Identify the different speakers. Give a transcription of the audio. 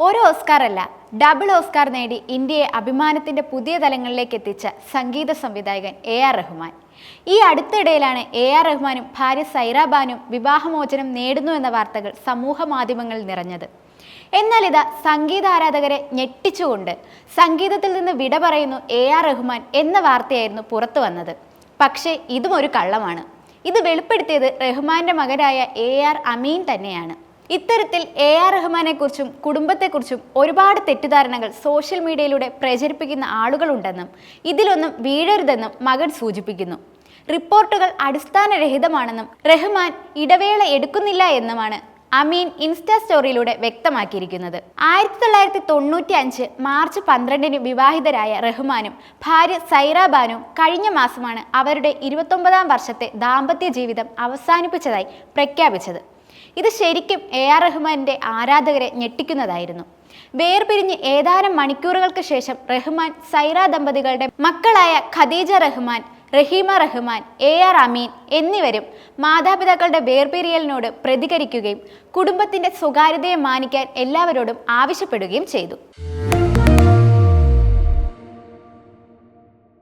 Speaker 1: ഒരു ഓസ്കാർ അല്ല double Oscar നേടി ഇന്ത്യയെ അഭിമാനത്തിന്റെ പുതിയ തലങ്ങളിലേക്ക് എത്തിച്ച സംഗീത സംവിധായകൻ എ ആർ റഹ്മാൻ. ഈ അടുത്തിടയിലാണ് എ ആർ റഹ്മാനും ഭാര്യ സൈറാബാനും വിവാഹമോചനം നേടുന്നു എന്ന വാർത്തകൾ സമൂഹ മാധ്യമങ്ങളിൽ നിറഞ്ഞത്. എന്നാൽ ഇതാ സംഗീത ആരാധകരെ ഞെട്ടിച്ചുകൊണ്ട് സംഗീതത്തിൽ നിന്ന് വിട പറയുന്നു എ ആർ റഹ്മാൻ എന്ന വാർത്തയായിരുന്നു പുറത്തു വന്നത്. പക്ഷേ ഇതും ഒരു കള്ളമാണ്. ഇത് വെളിപ്പെടുത്തിയത് റഹ്മാന്റെ മകനായ എ ആർ അമീൻ തന്നെയാണ്. ഇത്തരത്തിൽ എ ആർ റഹ്മാനെ കുറിച്ചും കുടുംബത്തെക്കുറിച്ചും ഒരുപാട് തെറ്റിദ്ധാരണകൾ സോഷ്യൽ മീഡിയയിലൂടെ പ്രചരിപ്പിക്കുന്ന ആളുകളുണ്ടെന്നും ഇതിലൊന്നും വീഴരുതെന്നും മകൻ സൂചിപ്പിക്കുന്നു. റിപ്പോർട്ടുകൾ അടിസ്ഥാനരഹിതമാണെന്നും റഹ്മാൻ ഇടവേള എടുക്കുന്നില്ല എന്നുമാണ് അമീൻ ഇൻസ്റ്റാ സ്റ്റോറിയിലൂടെ വ്യക്തമാക്കിയിരിക്കുന്നത്. ആയിരത്തി തൊള്ളായിരത്തി തൊണ്ണൂറ്റി അഞ്ച് മാർച്ച് പന്ത്രണ്ടിന് വിവാഹിതരായ റഹ്മാനും ഭാര്യ സൈറ ബാനും കഴിഞ്ഞ മാസമാണ് അവരുടെ ഇരുപത്തൊമ്പതാം വർഷത്തെ ദാമ്പത്യ ജീവിതം അവസാനിപ്പിച്ചതായി പ്രഖ്യാപിച്ചത്. ഇത് ശരിക്കും എ ആർ റഹ്മാന്റെ ആരാധകരെ ഞെട്ടിക്കുന്നതായിരുന്നു. വേർപിരിഞ്ഞ് ഏതാനും മണിക്കൂറുകൾക്ക് ശേഷം റഹ്മാൻ സൈറ ദമ്പതികളുടെ മക്കളായ ഖദീജ റഹ്മാൻ റഹീമ റഹ്മാൻ എ ആർ അമീൻ എന്നിവരും മാതാപിതാക്കളുടെ വേർപിരിയലിനോട് പ്രതികരിക്കുകയും കുടുംബത്തിന്റെ സ്വകാര്യതയെ മാനിക്കാൻ എല്ലാവരോടും ആവശ്യപ്പെടുകയും ചെയ്തു.